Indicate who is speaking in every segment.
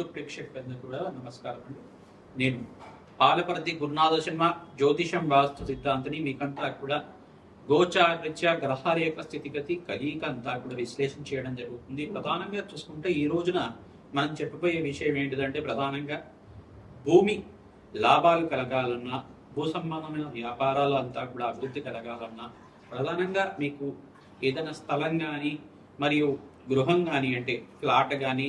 Speaker 1: YouTube ప్రేక్షకులందరూ కూడా నమస్కారం అండి. నేను పాలపర్తి గురునాథ శర్మ జ్యోతిషం వాస్తు సిద్ధాంతిని మీకంతా కూడా గోచారరీత్యా గ్రహాల యొక్క స్థితిగతి కలియిక అంతా కూడా విశ్లేషణ చేయడం జరుగుతుంది. ప్రధానంగా చూసుకుంటే ఈ రోజున మనం చెప్పబోయే విషయం ఏంటిదంటే ప్రధానంగా భూమి లాభాలు కలగాలన్నా భూ సంబంధమైన వ్యాపారాలు అంతా కూడా అభివృద్ధి కలగాలన్నా ప్రధానంగా మీకు ఏదైనా స్థలం కానీ మరియు గృహం కానీ అంటే ఫ్లాట్ కానీ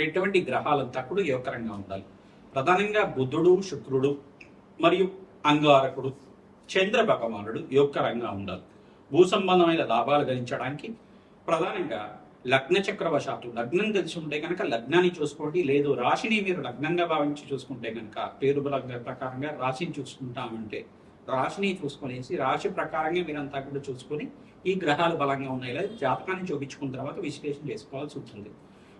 Speaker 1: ఎటువంటి గ్రహాలంతా కూడా యోగకరంగా ఉండాలి. ప్రధానంగా బుధుడు శుక్రుడు మరియు అంగారకుడు చంద్ర భగవానుడు యోగకరంగా ఉండాలి. భూ సంబంధమైన లాభాలు గణించడానికి ప్రధానంగా లగ్న చక్రవశాత్తు లగ్నం తెలిసి ఉంటే కనుక లగ్నాన్ని చూసుకోండి. లేదు రాశిని మీరు లగ్నంగా భావించి చూసుకుంటే కనుక పేరు బలంగా ప్రకారంగా రాశిని చూసుకుంటామంటే రాశిని చూసుకునేసి రాశి ప్రకారంగా మీరంతా కూడా చూసుకొని ఈ గ్రహాలు బలంగా ఉన్నాయి లేదా జాతకాన్ని చూపించుకున్న తర్వాత విశ్లేషణ చేసుకోవాల్సి ఉంటుంది.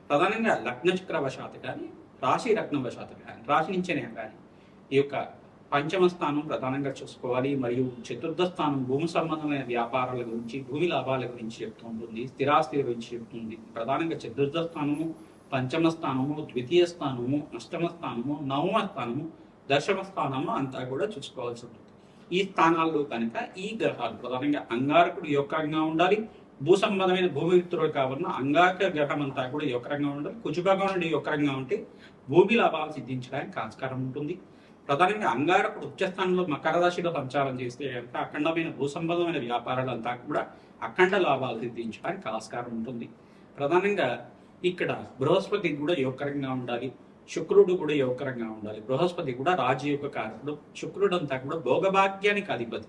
Speaker 1: ప్రధానంగా లగ్న వశాత్ కానీ రాశి లగ్నవశాత్తు కానీ రాశి నుంచేనే కానీ ఈ యొక్క పంచమ స్థానం ప్రధానంగా చూసుకోవాలి. మరియు చతుర్థ స్థానం భూమి సంబంధమైన వ్యాపారాల గురించి భూమి లాభాల గురించి చెప్తూ ఉంటుంది స్థిరాస్తి గురించి చెప్తుంది. ప్రధానంగా చతుర్థ స్థానము పంచమ స్థానము ద్వితీయ స్థానము అష్టమ స్థానము నవమ స్థానము దశమ స్థానము అంతా కూడా చూసుకోవాల్సి ఉంటుంది. ఈ స్థానాల్లో కనుక ఈ గ్రహాలు ప్రధానంగా అంగారకుడు యొక్కరంగా ఉండాలి భూ సంబంధమైన భూమి కావున కావాలన్న అంగారక గ్రహం అంతా కూడా యొక్కరంగా ఉండాలి. కుజుభాగం నుండి యొక్కరంగా ఉంటే భూమి లాభాలు సిద్ధించడానికి ఆస్కారం ఉంటుంది. ప్రధానంగా అంగారకుడు ఉచ్చస్థానంలో మకర రాశిలో సంచారం చేస్తే కనుక అఖండమైన భూ సంబంధమైన వ్యాపారాలంతా కూడా అఖండ లాభాలు సిద్ధించడానికి ఆస్కారం ఉంటుంది. ప్రధానంగా ఇక్కడ బృహస్పతి కూడా యోగకరంగా ఉండాలి. శుక్రుడు కూడా యోగకరంగా ఉండాలి. బృహస్పతి కూడా రాజయోగ కారకుడు. శుక్రుడు అంతా కూడా భోగభాగ్యానికి అధిపతి.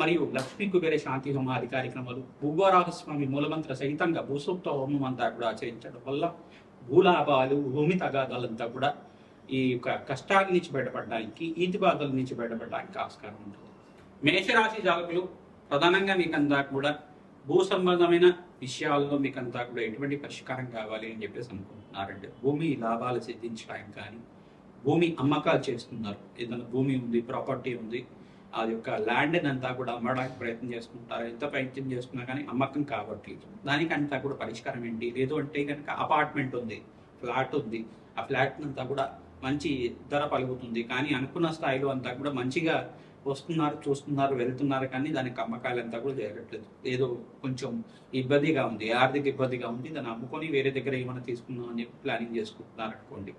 Speaker 1: మరియు లక్ష్మీ కుబేర శాంతి హోమాది కార్యక్రమాలు భూగోరాహస్వామి మూలమంత్ర సహితంగా భూసూక్త హోమం అంతా కూడా ఆచరించడం వల్ల భూలాభాలు భూమి తగాదాలంతా కూడా ఈ యొక్క కష్టాల నుంచి బయటపడడానికి ఈతి బాధల నుంచి బయటపడడానికి ఆస్కారం ఉంటుంది. మేషరాశి జాతకులు ప్రధానంగా మీకంతా కూడా భూ సంబంధమైన విషయాల్లో మీకంతా కూడా ఎటువంటి పరిష్కారం కావాలి అని చెప్పేసి అనుకుంటున్నారండి. భూమి లాభాలు సిద్ధించడానికి కానీ భూమి అమ్మకాలు చేస్తున్నారు. ఏదైనా భూమి ఉంది ప్రాపర్టీ ఉంది ఆ యొక్క ల్యాండ్ అంతా కూడా అమ్మడానికి ప్రయత్నం చేసుకుంటారు. ఎంత ప్రయత్నం చేసుకున్నా కానీ అమ్మకం కావట్లేదు దానికంతా కూడా పరిష్కారం ఏంటి? లేదు అంటే కనుక అపార్ట్మెంట్ ఉంది ఫ్లాట్ ఉంది. ఆ ఫ్లాట్ అంతా కూడా మంచి ధర పలుకుతుంది. కానీ అనుకున్న స్థాయిలో అంతా కూడా మంచిగా వస్తున్నారు చూస్తున్నారు వెళ్తున్నారు కానీ దానికి అమ్మకాలు అంతా కూడా జరగట్లేదు. ఏదో కొంచెం ఇబ్బందిగా ఉంది ఆర్థిక ఇబ్బందిగా ఉంది. దాన్ని అమ్ముకొని వేరే దగ్గర ఏమైనా తీసుకుందాం అని ప్లానింగ్ చేసుకుంటున్నారు అనుకోండి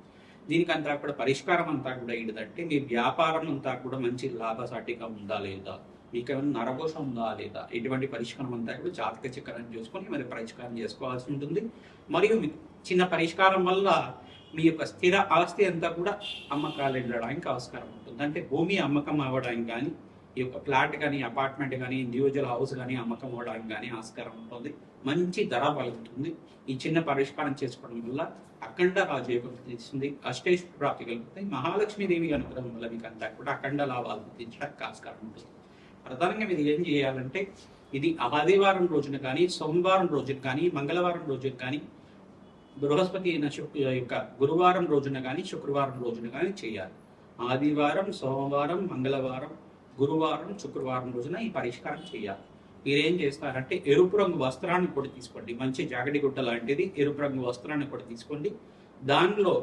Speaker 1: దీనికంతా కూడా పరిష్కారం అంతా కూడా ఏంటిదంటే మీ వ్యాపారం అంతా కూడా మంచి లాభసాటిగా ఉందా లేదా? మీకు ఏమైనా నరఘోషం ఉందా లేదా? ఎటువంటి పరిష్కారం అంతా కూడా జాతక చక్రం చూసుకొని మరి పరిష్కారం చేసుకోవాల్సి ఉంటుంది. మరియు మీ చిన్న పరిష్కారం వల్ల మీ యొక్క స్థిర ఆస్తి అంతా కూడా అమ్మకాలు వెళ్ళడానికి ఆస్కారం ఉంటుంది. అంటే భూమి అమ్మకం అవ్వడానికి కానీ ఈ యొక్క ఫ్లాట్ కానీ అపార్ట్మెంట్ కానీ ఇండివిజువల్ హౌస్ కానీ అమ్మకం అవ్వడానికి కానీ ఆస్కారం ఉంటుంది. మంచి ధర పలుకుతుంది ఈ చిన్న పరిష్కారం చేసుకోవడం వల్ల అఖండ రాజయోగం తీస్తుంది అష్టేశ్వర ప్రాప్తి కలుగుతాయి మహాలక్ష్మీదేవి అనుగ్రహం వల్ల మీకు అంతా కూడా అఖండ లాభాలు సిద్ధించడానికి ఆస్కారం ఉంటుంది. ప్రధానంగా మీరు ఏం చేయాలంటే ఇది ఆదివారం రోజున కానీ సోమవారం రోజున కానీ మంగళవారం రోజున కానీ బృహస్పతి అయిన శుక్ర యొక్క గురువారం రోజున కానీ శుక్రవారం రోజున కానీ చేయాలి. ఆదివారం సోమవారం మంగళవారం గురువారం శుక్రవారం రోజున ఈ పరిష్కారం చేయాలి. మీరేం చేస్తారంటే ఎరుపు రంగు వస్త్రాన్ని కూడా తీసుకోండి. మంచి జాగడి గుడ్డ లాంటిది ఎరుపు రంగు వస్త్రాన్ని కూడా తీసుకోండి. దానిలో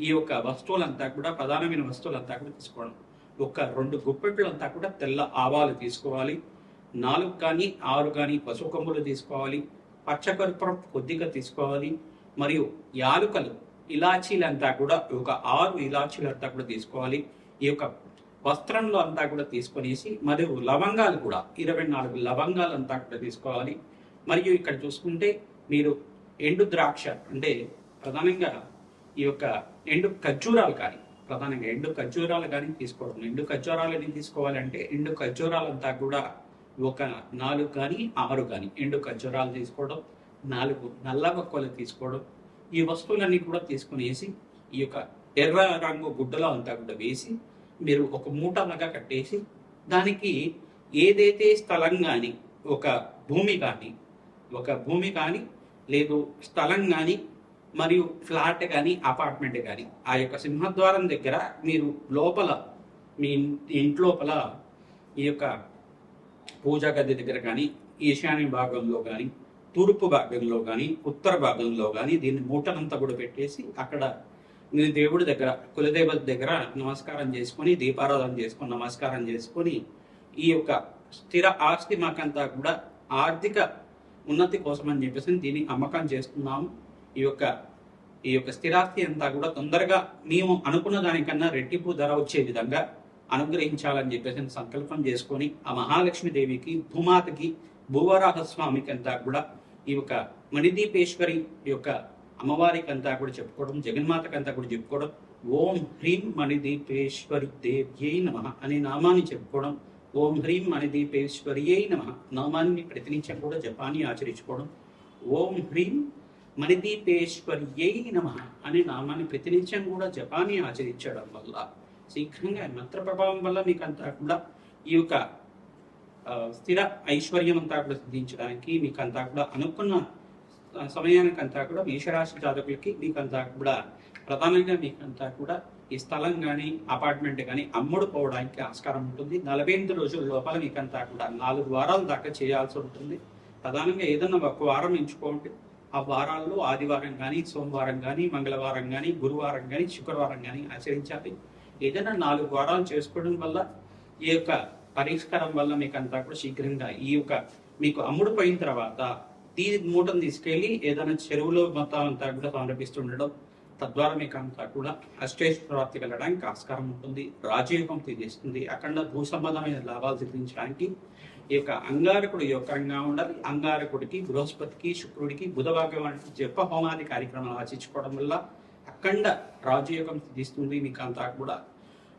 Speaker 1: ఈ యొక్క వస్తువులంతా కూడా ప్రధానమైన వస్తువులంతా కూడా తీసుకోవడం. ఒక రెండు గుప్పెట్లంతా కూడా తెల్ల ఆవాలు తీసుకోవాలి. నాలుగు కానీ ఆరు కానీ పసుపు కొమ్ములు తీసుకోవాలి. పచ్చకర్పూరం కొద్దిగా తీసుకోవాలి. మరియు యాలుకలు ఇలాచీలంతా కూడా ఒక ఆరు ఇలాచీలంతా కూడా తీసుకోవాలి. ఈ యొక్క వస్త్రంలో అంతా కూడా తీసుకునేసి మరియు లవంగాలు కూడా ఇరవై నాలుగు లవంగాలు అంతా కూడా తీసుకోవాలి. మరియు ఇక్కడ చూసుకుంటే మీరు ఎండు ద్రాక్ష అంటే ప్రధానంగా ఈ యొక్క ఎండు ఖర్జూరాలు కానీ ప్రధానంగా ఎండు ఖర్జూరాలు కానీ తీసుకోవడం. ఎండు ఖర్జూరాలని తీసుకోవాలంటే ఎండు ఖర్జూరాలంతా కూడా ఒక నాలుగు కానీ ఆరు కానీ ఎండు ఖర్జూరాలు తీసుకోవడం నాలుగు నల్ల బొక్కలు తీసుకోవడం ఈ వస్తువులన్నీ కూడా తీసుకునేసి ఈ యొక్క ఎర్ర రంగు గుడ్డలో అంతా కూడా వేసి మీరు ఒక మూటలాగా కట్టేసి దానికి ఏదైతే స్థలం కానీ ఒక భూమి కానీ ఒక భూమి కానీ లేదు స్థలం కానీ మరియు ఫ్లాట్ కానీ అపార్ట్మెంట్ కానీ ఆ యొక్క సింహద్వారం దగ్గర మీరు లోపల మీ ఇంట్లోపల ఈ యొక్క పూజా గది దగ్గర కానీ ఈశాన్య భాగంలో కానీ తూర్పు భాగంలో కానీ ఉత్తర భాగంలో కానీ దీన్ని మూటనంతా కూడా పెట్టేసి అక్కడ నేను దేవుడి దగ్గర కులదేవత దగ్గర నమస్కారం చేసుకొని దీపారాధన చేసుకొని నమస్కారం చేసుకొని ఈ యొక్క స్థిర ఆస్తి మాకంతా కూడా ఆర్థిక ఉన్నతి కోసం అని చెప్పేసి దీన్ని అమ్మకం చేస్తున్నాము. ఈ యొక్క ఈ యొక్క స్థిరాస్తి అంతా కూడా తొందరగా మేము అనుకున్న దానికన్నా రెట్టింపు ధర వచ్చే విధంగా అనుగ్రహించాలని చెప్పేసి సంకల్పం చేసుకొని ఆ మహాలక్ష్మి దేవికి భూమాతకి భూవరాహ స్వామికి అంతా కూడా ఈ యొక్క మణిదీపేశ్వరి యొక్క అమ్మవారికి అంతా కూడా చెప్పుకోవడం జగన్మాతకంతా కూడా చెప్పుకోవడం ఓం హ్రీం మణిదీపేశ్వరి దేవ్యై నమ అనే నామాన్ని చెప్పుకోవడం ఓం హ్రీం మణిదీపేశ్వర్యై నమ నామాన్ని ప్రతినిత్యం కూడా జపాన్ని ఆచరించుకోవడం ఓం హ్రీం మణిదీపేశ్వర్యై నమ అనే నామాన్ని ప్రతినిత్యం కూడా జపాన్ని ఆచరించడం వల్ల శీఘ్రంగా మంత్ర ప్రభావం వల్ల మీకు అంతా కూడా ఈ యొక్క స్థిర ఐశ్వర్యం అంతా కూడా సిద్ధించడానికి మీకు అంతా కూడా అనుకున్న సమయానికంతా కూడా మేషరాశి జాతకులకి మీకంతా కూడా ప్రధానంగా మీకంతా కూడా ఈ స్థలం కానీ అపార్ట్మెంట్ కానీ అమ్ముడు పోవడానికి ఆస్కారం ఉంటుంది. నలభై ఎనిమిది రోజుల లోపల మీకంతా కూడా నాలుగు వారాల దాకా చేయాల్సి ఉంటుంది. ప్రధానంగా ఏదన్నా ఒక వారం ఎంచుకోండి. ఆ వారాల్లో ఆదివారం కానీ సోమవారం కానీ మంగళవారం కానీ గురువారం కానీ శుక్రవారం కానీ ఆచరించాలి. ఏదైనా నాలుగు వారాలు చేసుకోవడం వల్ల ఈ యొక్క పరిష్కారం వల్ల మీకు అంతా కూడా శీఘ్రంగా ఈ యొక్క మీకు అమ్ముడు పోయిన తర్వాత ఈ మూటను తీసుకెళ్ళి ఏదైనా చెరువులో మొత్తం అంతా కూడా సమర్పిస్తుండడం తద్వారా మీకు అంతా కూడా అష్టేష్ ప్రాప్తి వెళ్ళడానికి ఆస్కారం ఉంటుంది రాజయోగం తీస్తుంది అఖండ భూ సంబంధమైన లాభాలు సిద్ధించడానికి ఈ యొక్క అంగారకుడు యొక్కరంగా ఉండాలి. అంగారకుడికి బృహస్పతికి శుక్రుడికి బుధభాగం వంటి జప హోమాది కార్యక్రమాలు ఆచించుకోవడం వల్ల అఖండ రాజయోగం సిద్ధిస్తుంది. మీకు అంతా కూడా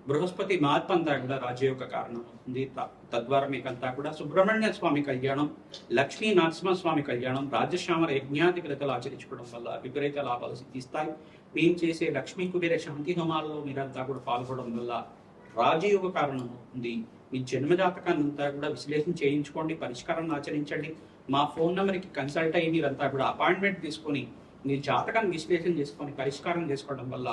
Speaker 1: బృహస్పతి మార్పు అంతా కూడా రాజయోగ కారణం అవుతుంది త- తద్వారా మీకు అంతా కూడా సుబ్రహ్మణ్య స్వామి కళ్యాణం లక్ష్మీ నరసింహస్వామి కళ్యాణం రాజశ్యామల యజ్ఞాది క్రతలు ఆచరించుకోవడం వల్ల విపరీత లాభాలు సిద్ధిస్తాయి. మేము చేసే లక్ష్మీ కుబేర శాంతి హోమాల్లో మీరంతా కూడా పాల్గొనడం వల్ల రాజయోగ కారణం అవుతుంది మీ జన్మజాతకాన్ని అంతా కూడా విశ్లేషణ చేయించుకోండి పరిష్కారాన్ని ఆచరించండి. మా ఫోన్ నెంబర్కి కన్సల్ట్ అయ్యి మీరంతా కూడా అపాయింట్మెంట్ తీసుకొని మీ జాతకాన్ని విశ్లేషణ చేసుకొని పరిష్కారం చేసుకోవడం వల్ల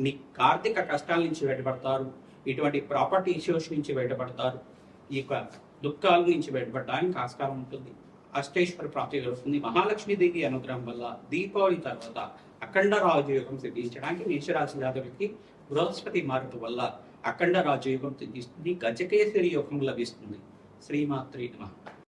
Speaker 1: మీ ఆర్థిక కష్టాల నుంచి బయటపడతారు ఇటువంటి ప్రాపర్టీ ఇష్యూస్ నుంచి బయటపడతారు ఈ యొక్క దుఃఖాల నుంచి బయటపడడానికి ఆస్కారం ఉంటుంది. అష్టేశ్వర ప్రాప్తి కలుగుతుంది మహాలక్ష్మి దేవి అనుగ్రహం వల్ల దీపావళి తర్వాత అఖండ రాజయోగం సిద్ధించడానికి మేషరాశి జాతకులకి బృహస్పతి మార్పు వల్ల అఖండ రాజయోగం సిద్ధిస్తుంది. గజకేసరి యోగం లభిస్తుంది. శ్రీమాత్రి నమః.